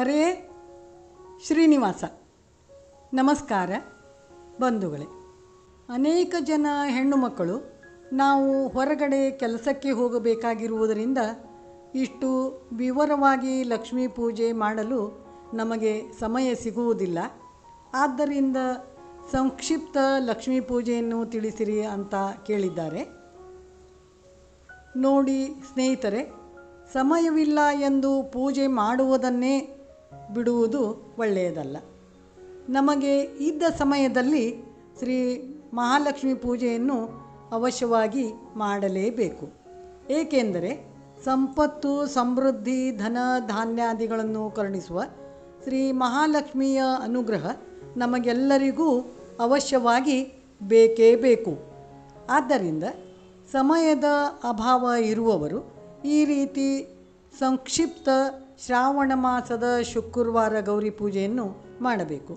ಹರೇ ಶ್ರೀನಿವಾಸ, ನಮಸ್ಕಾರ ಬಂಧುಗಳೇ. ಅನೇಕ ಜನ ಹೆಣ್ಣು ಮಕ್ಕಳು ನಾವು ಹೊರಗಡೆ ಕೆಲಸಕ್ಕೆ ಹೋಗಬೇಕಾಗಿರುವುದರಿಂದ ಇಷ್ಟು ವಿವರವಾಗಿ ಲಕ್ಷ್ಮೀ ಪೂಜೆ ಮಾಡಲು ನಮಗೆ ಸಮಯ ಸಿಗುವುದಿಲ್ಲ. ಆದ್ದರಿಂದ ಸಂಕ್ಷಿಪ್ತ ಲಕ್ಷ್ಮೀ ಪೂಜೆಯನ್ನು ತಿಳಿಸಿರಿ ಅಂತ ಕೇಳಿದ್ದಾರೆ. ನೋಡಿ ಸ್ನೇಹಿತರೆ, ಸಮಯವಿಲ್ಲ ಎಂದು ಪೂಜೆ ಮಾಡುವುದನ್ನೇ ಬಿಡುವುದು ಒಳ್ಳೆಯದಲ್ಲ. ನಮಗೆ ಇದ್ದ ಸಮಯದಲ್ಲಿ ಶ್ರೀ ಮಹಾಲಕ್ಷ್ಮಿ ಪೂಜೆಯನ್ನು ಅವಶ್ಯವಾಗಿ ಮಾಡಲೇಬೇಕು. ಏಕೆಂದರೆ ಸಂಪತ್ತು, ಸಮೃದ್ಧಿ, ಧನ, ಧಾನ್ಯಾದಿಗಳನ್ನು ಕರುಣಿಸುವ ಶ್ರೀ ಮಹಾಲಕ್ಷ್ಮಿಯ ಅನುಗ್ರಹ ನಮಗೆಲ್ಲರಿಗೂ ಅವಶ್ಯವಾಗಿ ಬೇಕೇ ಬೇಕು. ಆದ್ದರಿಂದ ಸಮಯದ ಅಭಾವ ಇರುವವರು ಈ ರೀತಿ ಸಂಕ್ಷಿಪ್ತ ಶ್ರಾವಣ ಮಾಸದ ಶುಕ್ರವಾರ ಗೌರಿ ಪೂಜೆಯನ್ನು ಮಾಡಬೇಕು.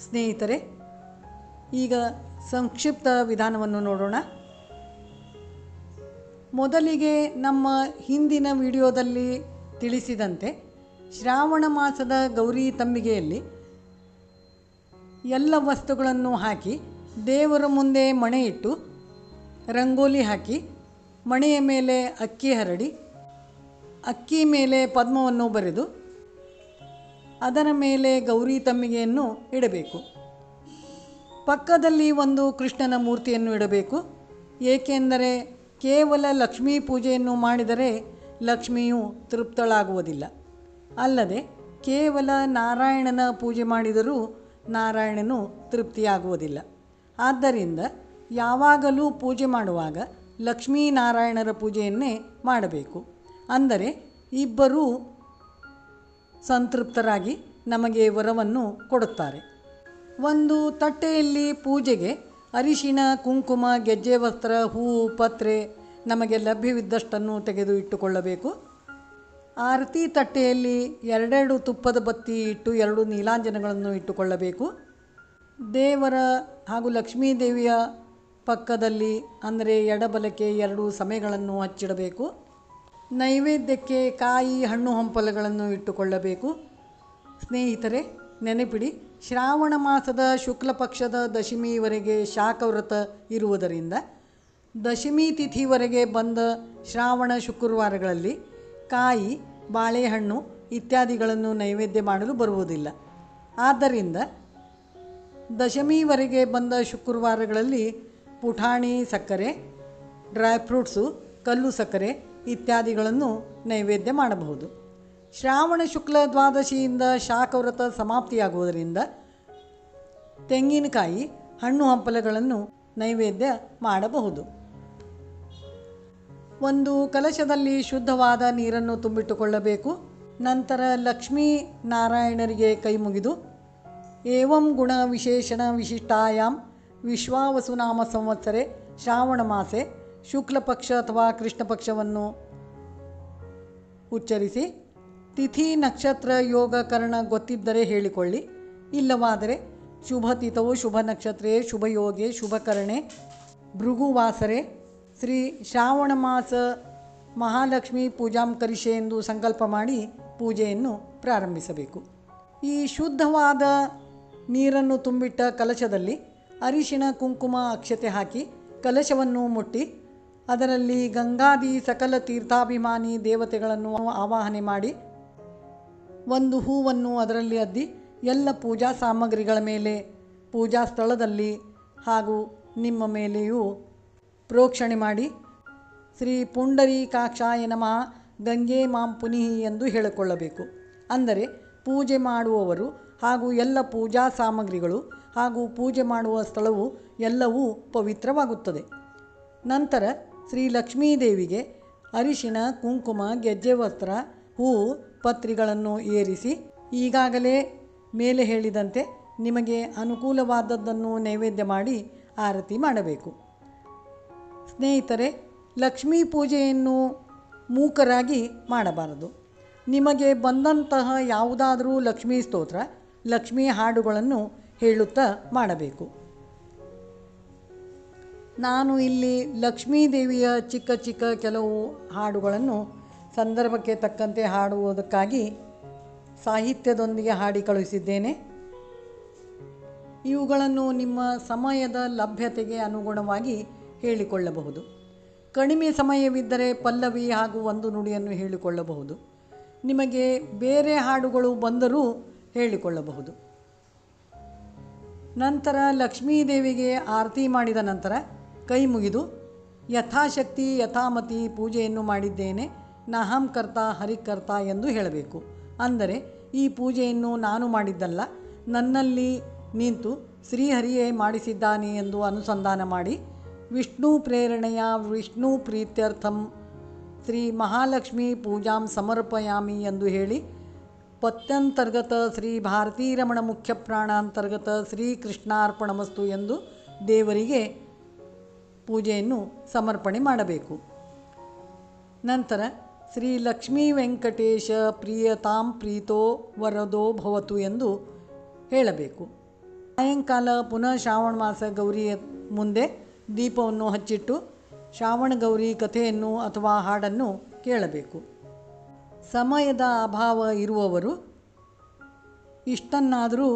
ಸ್ನೇಹಿತರೆ, ಈಗ ಸಂಕ್ಷಿಪ್ತ ವಿಧಾನವನ್ನು ನೋಡೋಣ. ಮೊದಲಿಗೆ ನಮ್ಮ ಹಿಂದಿನ ವಿಡಿಯೋದಲ್ಲಿ ತಿಳಿಸಿದಂತೆ ಶ್ರಾವಣ ಮಾಸದ ಗೌರಿ ತಂಬಿಗೆಯಲ್ಲಿ ಎಲ್ಲ ವಸ್ತುಗಳನ್ನು ಹಾಕಿ, ದೇವರ ಮುಂದೆ ಮಣೆ ಇಟ್ಟು, ರಂಗೋಲಿ ಹಾಕಿ, ಮಣೆಯ ಮೇಲೆ ಅಕ್ಕಿ ಹರಡಿ ಅಕ್ಕಿ ಮೇಲೆ ಪದ್ಮವನ್ನು ಬರೆದು ಅದರ ಮೇಲೆ ಗೌರಿ ತಮ್ಮಿಗೆಯನ್ನು ಇಡಬೇಕು. ಪಕ್ಕದಲ್ಲಿ ಒಂದು ಕೃಷ್ಣನ ಮೂರ್ತಿಯನ್ನು ಇಡಬೇಕು. ಏಕೆಂದರೆ ಕೇವಲ ಲಕ್ಷ್ಮೀ ಪೂಜೆಯನ್ನು ಮಾಡಿದರೆ ಲಕ್ಷ್ಮಿಯು ತೃಪ್ತಳಾಗುವುದಿಲ್ಲ. ಅಲ್ಲದೆ ಕೇವಲ ನಾರಾಯಣನ ಪೂಜೆ ಮಾಡಿದರೂ ನಾರಾಯಣನು ತೃಪ್ತಿಯಾಗುವುದಿಲ್ಲ. ಆದ್ದರಿಂದ ಯಾವಾಗಲೂ ಪೂಜೆ ಮಾಡುವಾಗ ಲಕ್ಷ್ಮೀನಾರಾಯಣರ ಪೂಜೆಯನ್ನೇ ಮಾಡಬೇಕು. ಅಂದರೆ ಇಬ್ಬರೂ ಸಂತೃಪ್ತರಾಗಿ ನಮಗೆ ವರವನ್ನು ಕೊಡುತ್ತಾರೆ. ಒಂದು ತಟ್ಟೆಯಲ್ಲಿ ಪೂಜೆಗೆ ಅರಿಶಿಣ, ಕುಂಕುಮ, ಗೆಜ್ಜೆ ವಸ್ತ್ರ, ಹೂವು, ಪತ್ರೆ ನಮಗೆ ಲಭ್ಯವಿದ್ದಷ್ಟನ್ನು ತೆಗೆದು ಇಟ್ಟುಕೊಳ್ಳಬೇಕು. ಆರತಿ ತಟ್ಟೆಯಲ್ಲಿ ಎರಡೆರಡು ತುಪ್ಪದ ಬತ್ತಿ ಇಟ್ಟು ಎರಡು ನೀಲಾಂಜನಗಳನ್ನು ಇಟ್ಟುಕೊಳ್ಳಬೇಕು. ದೇವರ ಹಾಗೂ ಲಕ್ಷ್ಮೀ ದೇವಿಯ ಪಕ್ಕದಲ್ಲಿ ಅಂದರೆ ಎಡಬಲಕ್ಕೆ ಎರಡು ಸಮಯಗಳನ್ನು ಹಚ್ಚಿಡಬೇಕು. ನೈವೇದ್ಯಕ್ಕೆ ಕಾಯಿ ಹಣ್ಣು ಹಂಪಲುಗಳನ್ನು ಇಟ್ಟುಕೊಳ್ಳಬೇಕು. ಸ್ನೇಹಿತರೆ, ನೆನಪಿಡಿ, ಶ್ರಾವಣ ಮಾಸದ ಶುಕ್ಲ ಪಕ್ಷದ ದಶಮಿವರೆಗೆ ಶಾಖವ್ರತ ಇರುವುದರಿಂದ ದಶಮಿ ತಿಥಿವರೆಗೆ ಬಂದ ಶ್ರಾವಣ ಶುಕ್ರವಾರಗಳಲ್ಲಿ ಕಾಯಿ, ಬಾಳೆಹಣ್ಣು ಇತ್ಯಾದಿಗಳನ್ನು ನೈವೇದ್ಯ ಮಾಡಲು ಬರುವುದಿಲ್ಲ. ಆದ್ದರಿಂದ ದಶಮಿವರೆಗೆ ಬಂದ ಶುಕ್ರವಾರಗಳಲ್ಲಿ ಪುಟಾಣಿ ಸಕ್ಕರೆ, ಡ್ರೈ ಫ್ರೂಟ್ಸು, ಕಲ್ಲು ಸಕ್ಕರೆ ಇತ್ಯಾದಿಗಳನ್ನು ನೈವೇದ್ಯ ಮಾಡಬಹುದು. ಶ್ರಾವಣ ಶುಕ್ಲ ದ್ವಾದಶಿಯಿಂದ ಶಾಖವ್ರತ ಸಮಾಪ್ತಿಯಾಗುವುದರಿಂದ ತೆಂಗಿನಕಾಯಿ, ಹಣ್ಣು ಹಂಪಲಗಳನ್ನು ನೈವೇದ್ಯ ಮಾಡಬಹುದು. ಒಂದು ಕಲಶದಲ್ಲಿ ಶುದ್ಧವಾದ ನೀರನ್ನು ತುಂಬಿಟ್ಟುಕೊಳ್ಳಬೇಕು. ನಂತರ ಲಕ್ಷ್ಮೀ ನಾರಾಯಣರಿಗೆ ಕೈ ಮುಗಿದು, ಏವಂ ಗುಣ ವಿಶೇಷಣ ವಿಶಿಷ್ಟಾಯಾಮ್ ವಿಶ್ವಾವಸುನಾಮ ಸಂವತ್ಸರೆ ಶ್ರಾವಣ ಮಾಸೆ ಶುಕ್ಲ ಪಕ್ಷ ಅಥವಾ ಕೃಷ್ಣ ಪಕ್ಷವನ್ನು ಉಚ್ಚರಿಸಿ, ತಿಥಿ ನಕ್ಷತ್ರ ಯೋಗ ಕರ್ಣ ಗೊತ್ತಿದ್ದರೆ ಹೇಳಿಕೊಳ್ಳಿ, ಇಲ್ಲವಾದರೆ ಶುಭ ತಿಥವು ಶುಭ ನಕ್ಷತ್ರೇ, ಶುಭ ಯೋಗೆ, ಶುಭ ಭೃಗುವಾಸರೆ, ಶ್ರೀ ಶ್ರಾವಣ ಮಾಸ ಮಹಾಲಕ್ಷ್ಮಿ ಪೂಜಾಂ ಕರಿಷೆ ಎಂದು ಸಂಕಲ್ಪ ಮಾಡಿ ಪೂಜೆಯನ್ನು ಪ್ರಾರಂಭಿಸಬೇಕು. ಈ ಶುದ್ಧವಾದ ನೀರನ್ನು ತುಂಬಿಟ್ಟ ಕಲಶದಲ್ಲಿ ಅರಿಶಿಣ, ಕುಂಕುಮ, ಅಕ್ಷತೆ ಹಾಕಿ ಕಲಶವನ್ನು ಮುಟ್ಟಿ ಅದರಲ್ಲಿ ಗಂಗಾದಿ ಸಕಲ ತೀರ್ಥಾಭಿಮಾನಿ ದೇವತೆಗಳನ್ನು ಆವಾಹನೆ ಮಾಡಿ, ಒಂದು ಹೂವನ್ನು ಅದರಲ್ಲಿ ಅದ್ದಿ ಎಲ್ಲ ಪೂಜಾ ಸಾಮಗ್ರಿಗಳ ಮೇಲೆ, ಪೂಜಾ ಸ್ಥಳದಲ್ಲಿ ಹಾಗೂ ನಿಮ್ಮ ಮೇಲೆಯೂ ಪ್ರೋಕ್ಷಣೆ ಮಾಡಿ, ಶ್ರೀ ಪುಂಡರೀಕಾಕ್ಷಾಯ ನಮಃ ಗಂಗೆ ಮಾಂ ಪುನಿಹಿ ಎಂದು ಹೇಳಿಕೊಳ್ಳಬೇಕು. ಅಂದರೆ ಪೂಜೆ ಮಾಡುವವರು ಹಾಗೂ ಎಲ್ಲ ಪೂಜಾ ಸಾಮಗ್ರಿಗಳು ಹಾಗೂ ಪೂಜೆ ಮಾಡುವ ಸ್ಥಳವು ಎಲ್ಲವೂ ಪವಿತ್ರವಾಗುತ್ತದೆ. ನಂತರ ಶ್ರೀ ಲಕ್ಷ್ಮೀದೇವಿಗೆ ಅರಿಶಿಣ, ಕುಂಕುಮ ಗೆಜ್ಜೆ ವಸ್ತ್ರ ಹೂ, ಪತ್ರಿಗಳನ್ನು ಏರಿಸಿ ಈಗಾಗಲೇ ಮೇಲೆ ಹೇಳಿದಂತೆ ನಿಮಗೆ ಅನುಕೂಲವಾದದ್ದನ್ನು ನೈವೇದ್ಯ ಮಾಡಿ ಆರತಿ ಮಾಡಬೇಕು. ಸ್ನೇಹಿತರೆ, ಲಕ್ಷ್ಮೀ ಪೂಜೆಯನ್ನು ಮೂಕರಾಗಿ ಮಾಡಬಾರದು. ನಿಮಗೆ ಬಂದಂತಹ ಯಾವುದಾದರೂ ಲಕ್ಷ್ಮೀ ಸ್ತೋತ್ರ, ಲಕ್ಷ್ಮೀ ಹಾಡುಗಳನ್ನು ಹೇಳುತ್ತಾ ಮಾಡಬೇಕು. ನಾನು ಇಲ್ಲಿ ಲಕ್ಷ್ಮೀ ದೇವಿಯ ಚಿಕ್ಕ ಚಿಕ್ಕ ಕೆಲವು ಹಾಡುಗಳನ್ನು, ಸಂದರ್ಭಕ್ಕೆ ತಕ್ಕಂತೆ ಹಾಡುವುದಕ್ಕಾಗಿ ಸಾಹಿತ್ಯದೊಂದಿಗೆ ಹಾಡಿ ಕಳುಹಿಸಿದ್ದೇನೆ. ಇವುಗಳನ್ನು ನಿಮ್ಮ ಸಮಯದ ಲಭ್ಯತೆಗೆ ಅನುಗುಣವಾಗಿ ಹೇಳಿಕೊಳ್ಳಬಹುದು. ಕಡಿಮೆ ಸಮಯವಿದ್ದರೆ ಪಲ್ಲವಿ ಹಾಗೂ ಒಂದು ನುಡಿಯನ್ನು ಹೇಳಿಕೊಳ್ಳಬಹುದು. ನಿಮಗೆ ಬೇರೆ ಹಾಡುಗಳು ಬಂದರೂ ಹೇಳಿಕೊಳ್ಳಬಹುದು. ನಂತರ ಲಕ್ಷ್ಮೀದೇವಿಗೆ ಆರತಿ ಮಾಡಿದ ನಂತರ ಕೈ ಮುಗಿದು, ಯಥಾಶಕ್ತಿ ಯಥಾಮತಿ ಪೂಜೆಯನ್ನು ಮಾಡಿದ್ದೇನೆ, ನಹಂ ಕರ್ತ ಹರಿಕರ್ತ ಎಂದು ಹೇಳಬೇಕು. ಅಂದರೆ, ಈ ಪೂಜೆಯನ್ನು ನಾನು ಮಾಡಿದ್ದಲ್ಲ, ನನ್ನಲ್ಲಿ ನಿಂತು ಶ್ರೀಹರಿಯೇ ಮಾಡಿಸಿದ್ದಾನೆ ಎಂದು ಅನುಸಂಧಾನ ಮಾಡಿ, ವಿಷ್ಣು ಪ್ರೇರಣೆಯ ವಿಷ್ಣು ಪ್ರೀತ್ಯರ್ಥಂ ಶ್ರೀ ಮಹಾಲಕ್ಷ್ಮಿ ಪೂಜಾಂ ಸಮರ್ಪಯಾಮಿ ಎಂದು ಹೇಳಿ, ಪತ್ಯಂತರ್ಗತ ಶ್ರೀ ಭಾರತೀರಮಣ ಮುಖ್ಯ ಪ್ರಾಣಾಂತರ್ಗತ ಶ್ರೀ ಕೃಷ್ಣಾರ್ಪಣಮಸ್ತು ಎಂದು ದೇವರಿಗೆ ಪೂಜೆಯನ್ನು ಸಮರ್ಪಣೆ ಮಾಡಬೇಕು. ನಂತರ ಶ್ರೀ ಲಕ್ಷ್ಮೀ ವೆಂಕಟೇಶ ಪ್ರಿಯತಾಂ ಪ್ರೀತೋ ವರದೋ ಭವತು ಎಂದು ಹೇಳಬೇಕು. ಸಾಯಂಕಾಲ ಪುನಃ ಶ್ರಾವಣ ಮಾಸ ಗೌರಿಯ ಮುಂದೆ ದೀಪವನ್ನು ಹಚ್ಚಿಟ್ಟು ಶ್ರಾವಣ ಗೌರಿ ಕಥೆಯನ್ನು ಅಥವಾ ಹಾಡನ್ನು ಕೇಳಬೇಕು. ಸಮಯದ ಅಭಾವ ಇರುವವರು ಇಷ್ಟನ್ನಾದರೂ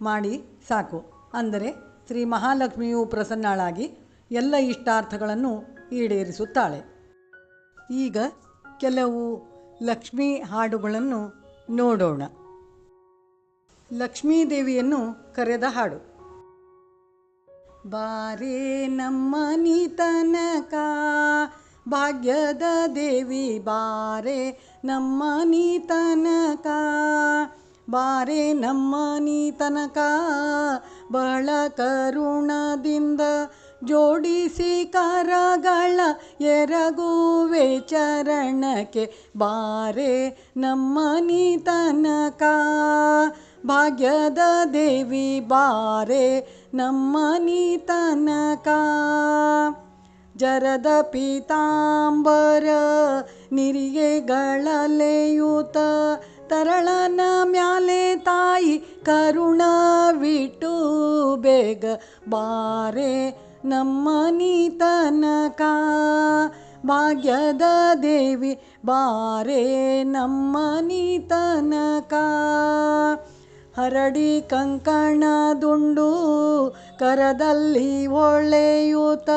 ಮಾಡಿ ಸಾಕು. ಅಂದರೆ ಶ್ರೀ ಮಹಾಲಕ್ಷ್ಮಿಯು ಪ್ರಸನ್ನಳಾಗಿ ಎಲ್ಲ ಇಷ್ಟಾರ್ಥಗಳನ್ನು ಈಡೇರಿಸುತ್ತಾಳೆ. ಈಗ ಕೆಲವು ಲಕ್ಷ್ಮೀ ಹಾಡುಗಳನ್ನು ನೋಡೋಣ. ಲಕ್ಷ್ಮೀದೇವಿಯನ್ನು ಕರೆದ ಹಾಡು. ಬಾರೇ ನಮ್ಮ ನೀತನಕ, ಭಾಗ್ಯದ ದೇವಿ ಬಾರೆ ನಮ್ಮ ನೀತನಕ, ಬಾರೆ ನಮ್ಮ ನೀತನಕ, ಬಹಳ ಕರುಣದಿಂದ ಜೋಡಿಸಿ ಕರಗಳ ಎರಗುವೆ ಚರಣಕ್ಕೆ ಬಾರೆ ನಮ್ಮ ತನಕ ಭಾಗ್ಯದ ದೇವಿ ಬಾರೆ ನಮ್ಮ ನೀತನಕ ಜರದ ಪೀತಾಂಬರ ನಿರಿಗೆಗಳಲೆಯೂತ ತರಳನ ಮ್ಯಾಲೆ ತಾಯಿ ಕರುಣ ಕರುಣವಿಟ್ಟು ಬೇಗ ಬಾರೆ ನಮ್ಮನಿ ತನಕ ಭಾಗ್ಯದ ದೇವಿ ಬಾರೆ ನಮ್ಮನಿ ತನಕ ಹರಡಿ ಕಂಕಣದುಂಡು ಕರದಲ್ಲಿ ಒಳ್ಳೆಯೂತ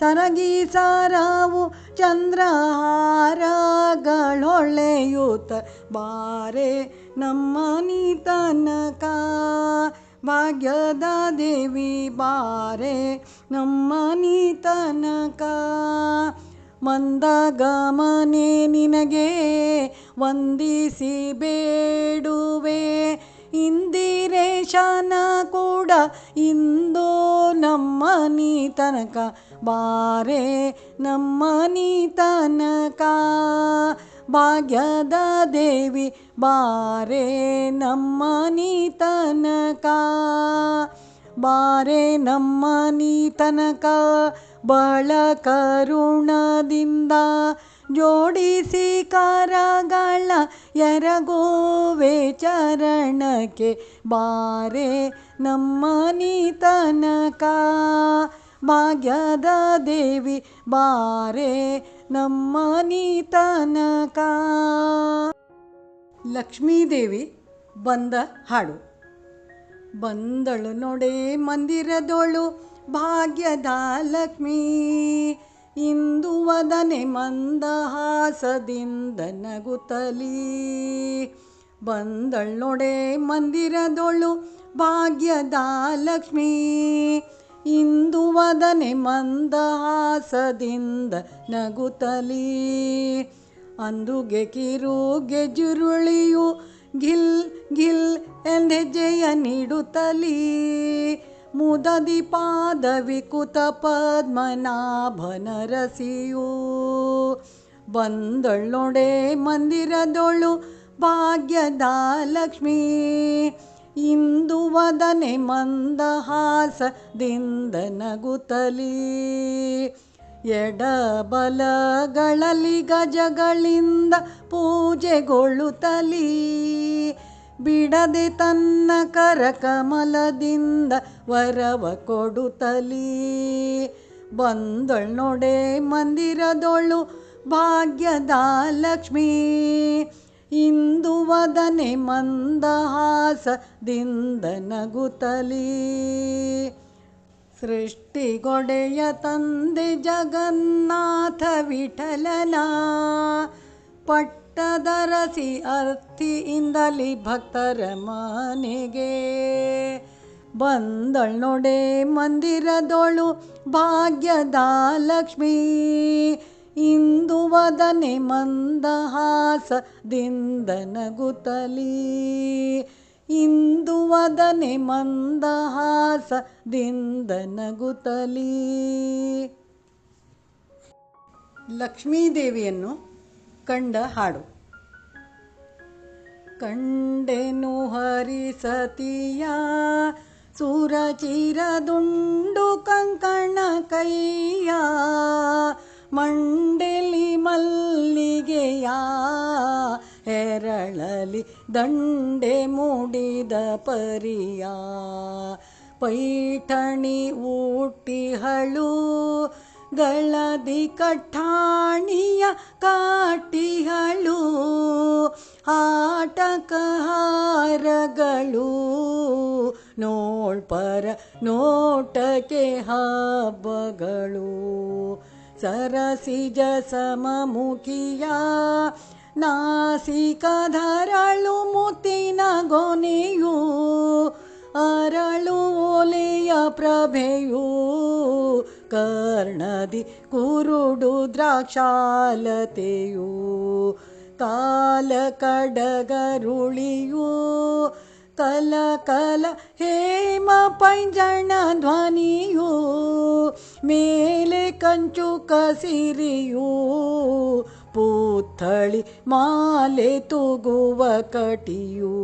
ಸರಗಿ ಸಾರಾವು ಚಂದ್ರಹಾರಗಳೊಳೆಯೂತ ಬಾರೆ ನಮ್ಮನಿ ತನಕ ಭಾಗ್ಯದ ದೇವಿ ಬಾರೆ ನಮ್ಮ ನೀತನಕ. ಮಂದ ಗಮನೆ ನಿನಗೆ ವಂದಿಸಿ ಬೇಡುವೆ. ಇಂದಿರೇಶನ ಕೂಡ ಇಂದು ನಮ್ಮ ನೀತನಕ. ಬಾರೆ ನಮ್ಮ ನೀತನಕ. ಭಾಗ್ಯದ ದೇವಿ ಬಾರೆ ನಮ್ಮ ನೀತನಕ ಬಾರೆ ನಮ್ಮ ನೀತನಕ ಬಳ ಕರುಣದಿಂದ ಜೋಡಿಸಿ ಕರಗಳ ಎರಗೋವೆ ಚರಣಕ್ಕೆ, ಬಾರೆ ನಮ್ಮ ನೀತನಕ ಭಾಗ್ಯದ ದೇವಿ, ಬಾರೆ ನಮ್ಮ ತನಕ. ಲಕ್ಷ್ಮೀದೇವಿ ಬಂದ ಹಾಡು. ಬಂದಳು ನೋಡೆ ಮಂದಿರದೋಳು, ಭಾಗ್ಯದ ಲಕ್ಷ್ಮೀ. ಇಂದು ವದನೆ ಮಂದಹಾಸದಿಂದ ನಗುತ್ತಲೀ. ಬಂದಳು ನೋಡೆ ಮಂದಿರದೋಳು, ಭಾಗ್ಯದ ಲಕ್ಷ್ಮೀ. ಇಂದು ವದನೆ ಮಂದಹಾಸದಿಂದ ನಗುತ್ತಲೀ. ಅಂದುಗೆ ಕಿರುಗೆ ಜುರುಳಿಯು ಗಿಲ್ ಗಿಲ್ ಎಂದೆಜ್ಜೆಯ ನೀಡುತ್ತಲೀ. ಮುದದಿ ಪಾದವಿಕುತ ಪದ್ಮನಾಭನರಸಿಯು. ಪದ್ಮನಾಭನ ರಸಿಯು ಬಂದಳ್ಳೊಡೆ ಮಂದಿರದೊಳು ಭಾಗ್ಯದ ಲಕ್ಷ್ಮೀ. ಇಂದು ವದನೆ ಮಂದಹಾಸದಿಂದ ನಗುತ್ತಲೀ. ಎಡಬಲಗಳಲ್ಲಿ ಗಜಗಳಿಂದ ಪೂಜೆಗೊಳ್ಳುತ್ತಲೀ. ಬಿಡದೆ ತನ್ನ ಕರಕಮಲದಿಂದ ವರವ ಕೊಡುತ್ತಲೀ. ಬಂದಳ್ ನೋಡೆ ಮಂದಿರದೊಳು ಭಾಗ್ಯದ ಲಕ್ಷ್ಮೀ. ಇಂದು ವದನೆ ಮಂದಹಾಸದಿಂದ ನಗುತ್ತಲೀ. ಸೃಷ್ಟಿಗೊಡೆಯ ತಂದೆ ಜಗನ್ನಾಥ ವಿಠಲನ. ಪಟ್ಟದರಸಿ ಅರ್ಥಿಯಿಂದಲಿ ಭಕ್ತರ ಮನೆಗೆ ಬಂದಳ್ ನೊಡೆ ಮಂದಿರದೊಳು ಭಾಗ್ಯದ ಲಕ್ಷ್ಮೀ. ಇಂದು ವದನೆ ಮಂದಹಾಸದಿಂದ ನಗುತ್ತಲೀ. ಇಂದು ವದನೆ ಮಂದಹಾಸದಿಂದ ನಗುತ್ತಲೀ ಲಕ್ಷ್ಮೀದೇವಿಯನ್ನು ಕಂಡ ಹಾಡು. ಕಂಡೆನು ಹರಿಸತಿಯ ಸುರಚಿರದುಂಡು ಕಂಕಣ ಕೈಯ ಮಂಡೆಲಿ ಮಲ್ಲಿಗೆಯ ಹೆರಳಲಿ ದಂಡೆ ಮೂಡಿದ ಪರಿಯ. ಪೈಠಣಿ ಊಟಿಹಳು ಗಳದಿ ಕಠಾಣಿಯ ಕಾಟಿಹಳು ಆಟಕಹಾರಗಳು ನೋಳ್ಪರ ನೋಟಕ್ಕೆ ಹಬ್ಬಗಳು ಸರಸಿಜ ಸಮಮುಖಿಯ ನಾಸಿಕಧರಳು ಮುತ್ತಿನ ಗೊನೆಯು ಅರಳು ಒಲೆಯ ಪ್ರಭೆಯು ಕರ್ಣದಿ ಕುರುಡು ದ್ರಾಕ್ಷಾಲತೆಯು ಕಾಲ ಕಡಗರುಳಿಯು ಕಲ ಕಲ ಹೇಮ ಪೈಂಜಣ ಧ್ವನಿಯು ಮೇಲೆ ಕಂಚು ಕಸಿರಿಯು ಪೂಥಳಿ ಮಾಲೆ ತೂಗುವ ಕಟಿಯು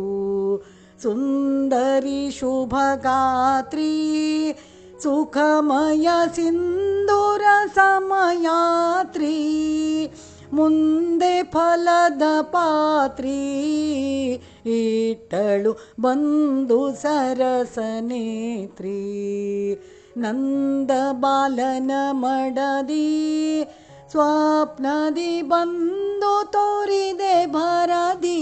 ಸುಂದರಿ ಶುಭಗಾತ್ರಿ ಸುಖಮಯ ಸಿಂಧೂರ ಸಮಯಾತ್ರಿ ಮುಂದೆ ಫಲದ ಪಾತ್ರಿ ಇಟ್ಟಳು ಬಂದು ಸರಸನೇತ್ರಿ ನಂದ ಬಾಲನ ಮಡದಿ ಸ್ವಪ್ನದಿ ಬಂದು ತೋರಿದೆ ಭರದಿ,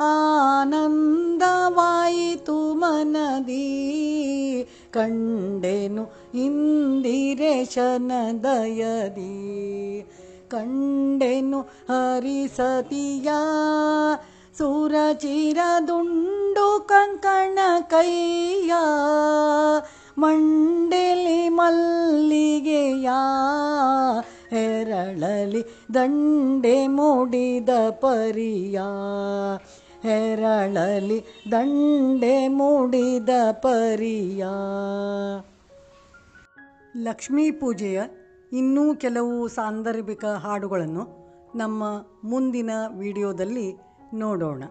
ಆನಂದವಾಯಿತು ಮನದಿ. ಕಂಡೆನು ಇಂದಿರೇಶನ ದಯದಿ ಕಂಡೆನು ಹರಿಸತಿಯ ಸುರಚಿರದುಂಡು ಕಂಕಣ ಕೈಯ. ಮಂಡಲಿ ಮಲ್ಲಿಗೆಯ ಹೆರಳಲಿ ದಂಡೆ ಮೂಡಿದ ಪರಿಯ. ಹೆರಳಲಿ ದಂಡೆ ಮೂಡಿದ ಪರಿಯ. ಲಕ್ಷ್ಮೀ ಪೂಜೆಯ ಇನ್ನೂ ಕೆಲವು ಸಾಂದರ್ಭಿಕ ಹಾಡುಗಳನ್ನು ನಮ್ಮ ಮುಂದಿನ ವಿಡಿಯೋದಲ್ಲಿ ನೋಡೋಣ.